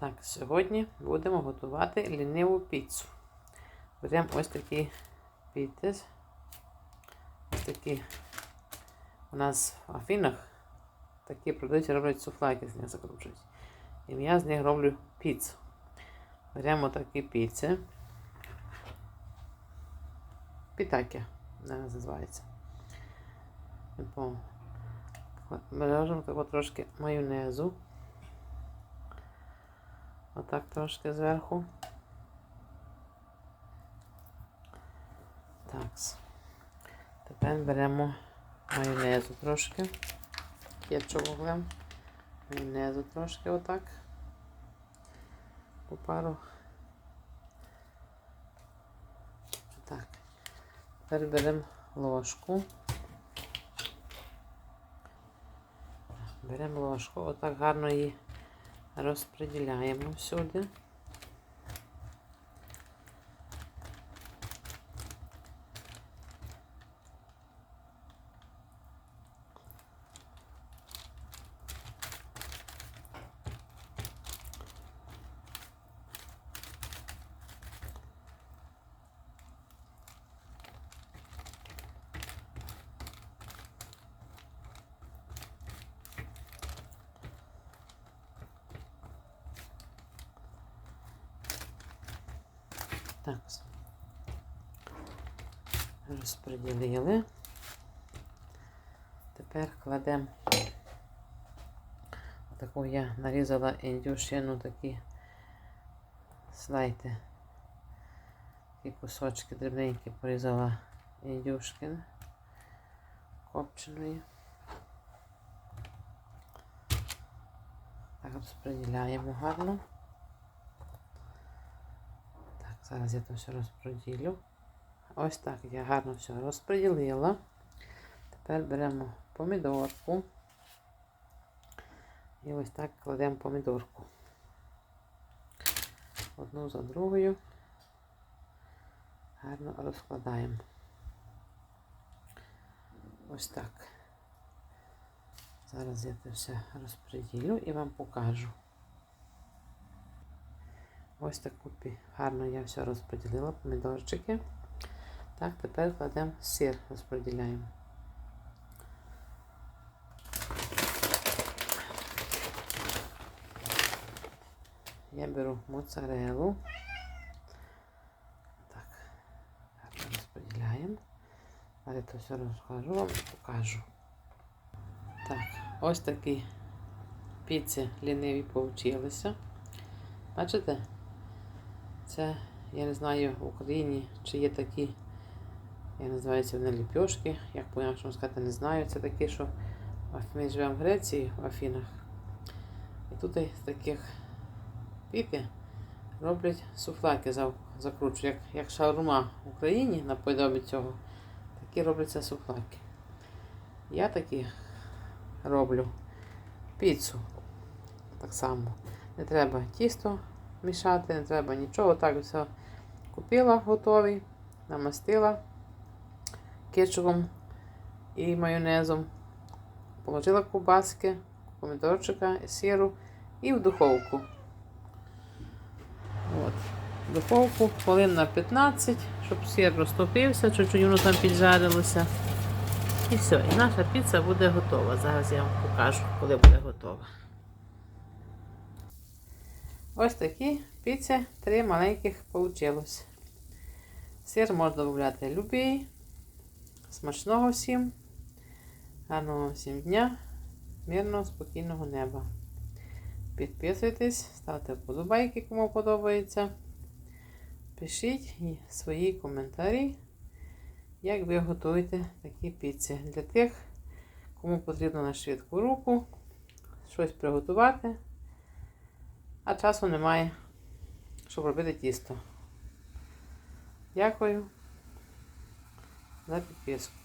Так, сьогодні будемо готувати ліниву піцу. Беремо ось такі піти. Ось такі у нас в Афінах такі продають, роблять суфлаки з них закручують. І я з них роблю піцу. Беремо такі піци. Пітаки називається. Типу, Бережемо тако трошки майонезу. Отак трошки зверху. Так. Тепер беремо майонезу трошки. Кетчуп. Майонезу трошки отак. По пару. Так. Тепер беремо ложку. Беремо ложку, отак гарно її розподіляємо всюди. Так. Розподілили. Тепер кладемо таку я нарізала індюшину такі слайти. Такі кусочки дрібненькі порізала індюшки копченої. Так розподіляємо гарно. Зараз я то все розподілю. Ось так я гарно все розподілила. Тепер беремо помідорку. І ось так кладемо помідорку. Одну за другою. Гарно розкладаємо. Ось так. Зараз я це все розподілю і вам покажу. Ось так. Гарно я все розподілила, помідорчики. Так, тепер кладемо сир, розподіляємо. Я беру моцарелу. Так, гарно розподіляємо. Але то все розкажу вам покажу. Так, ось такі піці ліниві получилися. Бачите? Це, я не знаю, в Україні чи є такі, я називаються вони ліпьошки, як по-іншому сказати, не знаю. Це такі, що ми живемо в Греції, в Афінах. І тут з таких піки роблять суфлаки, закручують, як, як шаурма в Україні наподобі цього, такі робляться суфлаки. Я такі роблю піцу. Так само. Не треба тісто мішати, не треба нічого. Так все купила готовий, намастила кетчупом і майонезом. Положила ковбаски, помідорчика, сиру і в духовку. От. В духовку хвилин на 15, щоб сир розтопився, чуть-чуть воно там піджарилося. І все, і наша піца буде готова. Зараз я вам покажу, коли буде готова. Ось такі піці, три маленьких вийшло. Сир можна додати любий. Смачного всім. Гарного всім дня, мирного, спокійного неба. Підписуйтесь, ставте вподобайки, кому подобається. Пишіть свої коментарі, як ви готуєте такі піці. Для тих, кому потрібно на швидку руку щось приготувати а часу немає, щоб робити тісто. Дякую за підписку.